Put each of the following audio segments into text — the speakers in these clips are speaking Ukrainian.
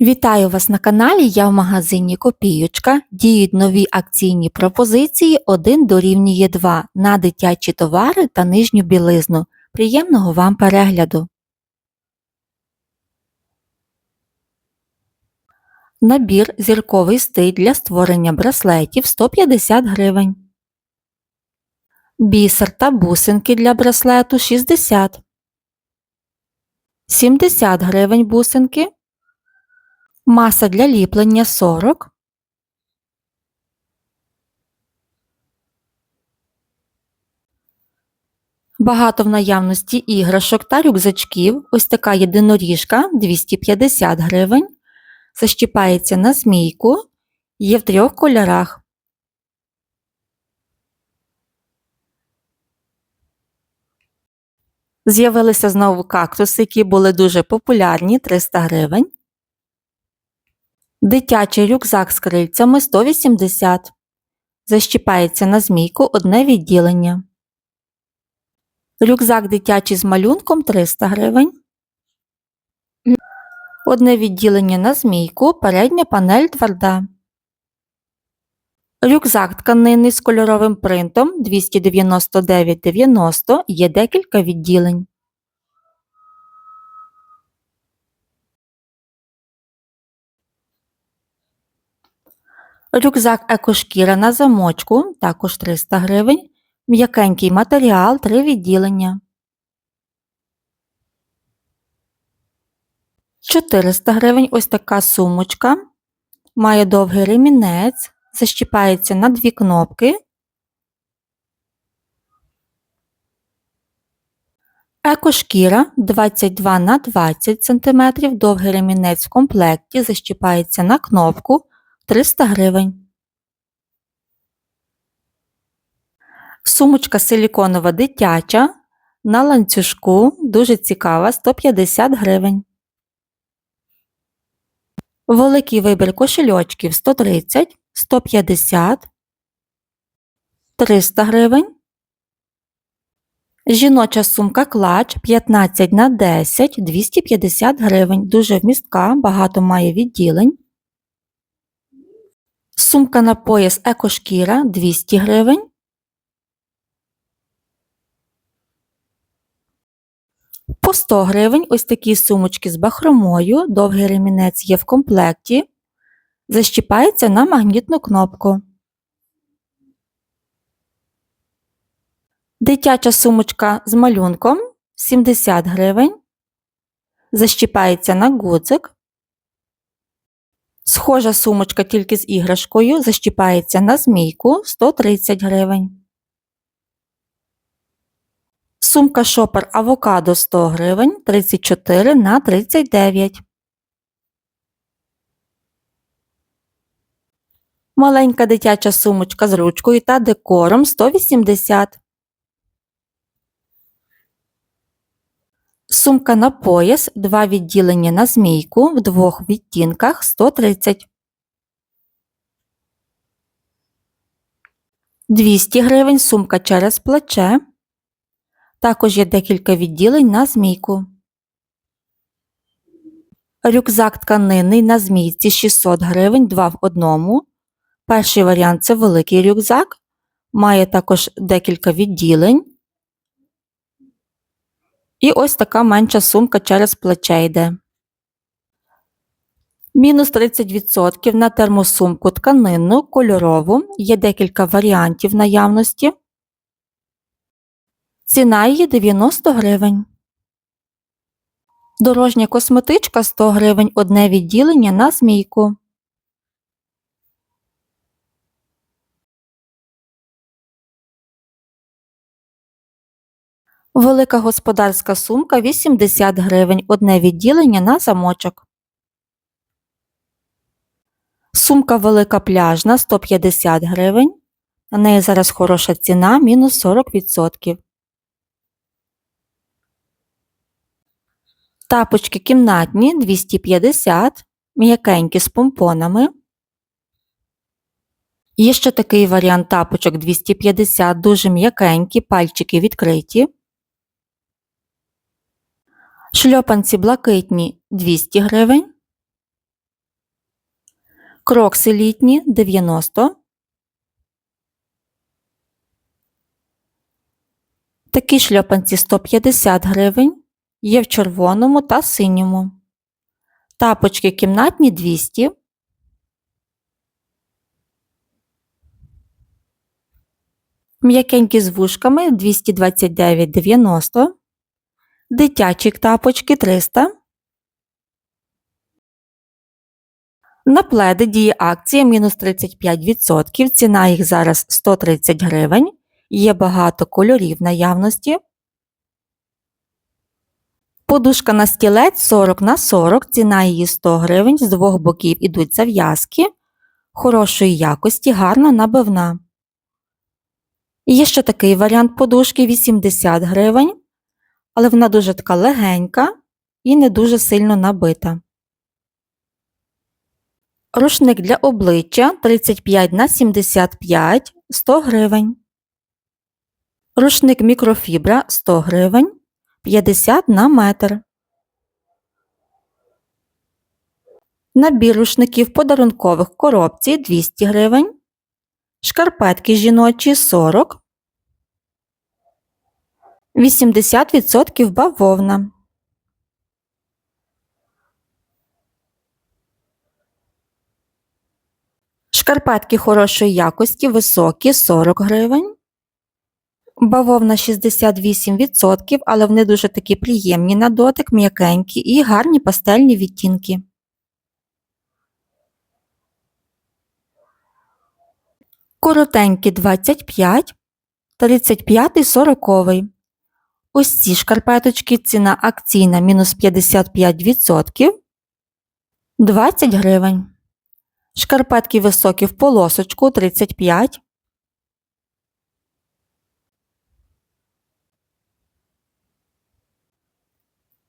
Вітаю вас на каналі. Я в магазині Копіючка. Діють нові акційні пропозиції 1 дорівнює 2 на дитячі товари та нижню білизну. Приємного вам перегляду! Набір зірковий стиль для створення браслетів 150 гривень. Бісер та бусинки для браслету 60. 70 гривень бусинки. Маса для ліплення 40. Багато в наявності іграшок та рюкзачків. Ось така єдиноріжка 250 гривень. Защіпається на змійку. Є в трьох кольорах. З'явилися знову кактуси, які були дуже популярні 300 гривень. Дитячий рюкзак з крильцями 180. Защіпається на змійку одне відділення. Рюкзак дитячий з малюнком 300 гривень. Одне відділення на змійку, передня панель тверда. Рюкзак тканинний з кольоровим принтом 299,90 є декілька відділень. Рюкзак екошкіра на замочку також 300 гривень. М'якенький матеріал 3 відділення. 400 гривень ось така сумочка. Має довгий ремінець, защіпається на дві кнопки. Екошкіра 22 на 20 см, довгий ремінець в комплекті, защіпається на кнопку 300 гривень. Сумочка силіконова дитяча на ланцюжку, дуже цікава, 150 гривень. Великий вибір кошельочків 130, 150, 300 гривень. Жіноча сумка клач 15 на 10 250 гривень. Дуже вмістка, багато має відділень. Сумка на пояс екошкіра 200 гривень. По 100 гривень ось такі сумочки з бахромою, довгий ремінець є в комплекті. Защіпається на магнітну кнопку. Дитяча сумочка з малюнком 70 гривень. Защіпається на гудзик. Схожа сумочка тільки з іграшкою защіпається на змійку 130 гривень. Сумка шопер авокадо 100 гривень 34 на 39. Маленька дитяча сумочка з ручкою та декором 180. Сумка на пояс, два відділення на змійку в двох відтінках 130. 200 гривень сумка через плече. Також є декілька відділень на змійку. Рюкзак тканинний на змійці 600 гривень 2 в одному. Перший варіант це великий рюкзак. Має також декілька відділень. І ось така менша сумка через плече йде. Мінус 30% на термосумку тканинну кольорову. Є декілька варіантів наявності. Ціна її 90 гривень. Дорожня косметичка 100 гривень одне відділення на змійку. Велика господарська сумка 80 гривень одне відділення на замочок. Сумка велика пляжна 150 гривень. На неї зараз хороша ціна мінус 40%. Тапочки кімнатні 250, м'якенькі з помпонами. Є ще такий варіант тапочок 250, дуже м'якенькі, пальчики відкриті. Шльопанці блакитні 200 гривень. Крокси літні 90. Такі шльопанці 150 гривень. Є в червоному та синьому. Тапочки кімнатні 200. М'якенькі з вушками 229,90. Дитячі тапочки 300. На пледи діє акція мінус 35%. Ціна їх зараз 130 гривень. Є багато кольорів наявності. Подушка на стілець 40 на 40, ціна її 100 гривень, з двох боків ідуть зав'язки. Хорошої якості, гарна набивна. Є ще такий варіант подушки 80 гривень, але вона дуже така легенька і не дуже сильно набита. Рушник для обличчя 35 на 75 100 гривень. Рушник мікрофібра 100 гривень 50 на метр. Набір рушників подарункових коробці 200 гривень. Шкарпетки жіночі 40. 80% бавовна. Шкарпетки хорошої якості високі 40 гривень. Бавовна 68%, але вони дуже такі приємні на дотик, м'якенькі і гарні пастельні відтінки. Коротенькі 25, 35 40. Ось ці шкарпеточки ціна акційна мінус 55%. 20 гривень. Шкарпетки високі в полосочку 35.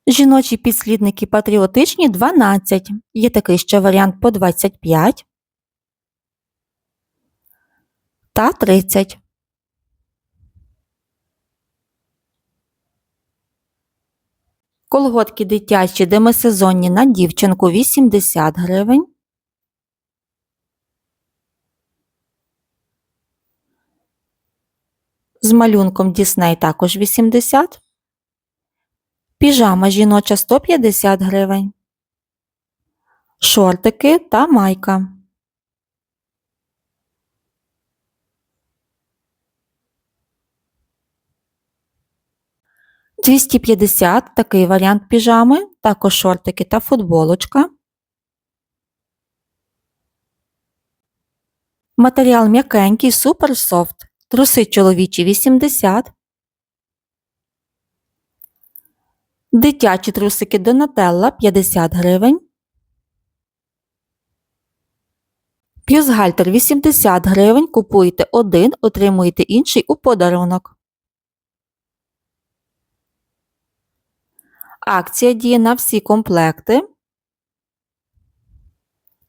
Жіночі підслідники патріотичні 12. Є такий ще варіант по 25 та 30. Колготки дитячі демисезонні на дівчинку 80 гривень. З малюнком Дісней також 80. Піжама жіноча 150 гривень. Шортики та майка. Двісті п'ятдесят такий варіант піжами, також шортики та футболочка. Матеріал м'якенький, супер софт. Труси чоловічі 80. Дитячі трусики Донателла 50 гривень. Бюстгальтер 80 гривень. Купуєте один, отримуєте інший у подарунок. Акція діє на всі комплекти.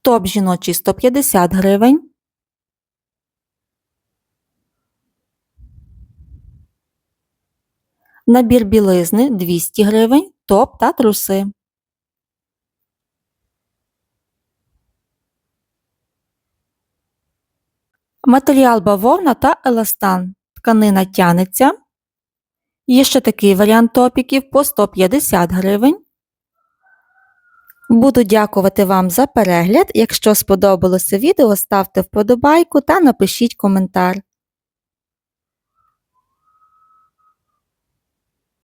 Топ жіночий 150 гривень. Набір білизни 200 гривень, топ та труси. Матеріал бавовна та еластан. Тканина тянеться. Є ще такий варіант топіків по 150 гривень. Буду дякувати вам за перегляд. Якщо сподобалося відео, ставте вподобайку та напишіть коментар.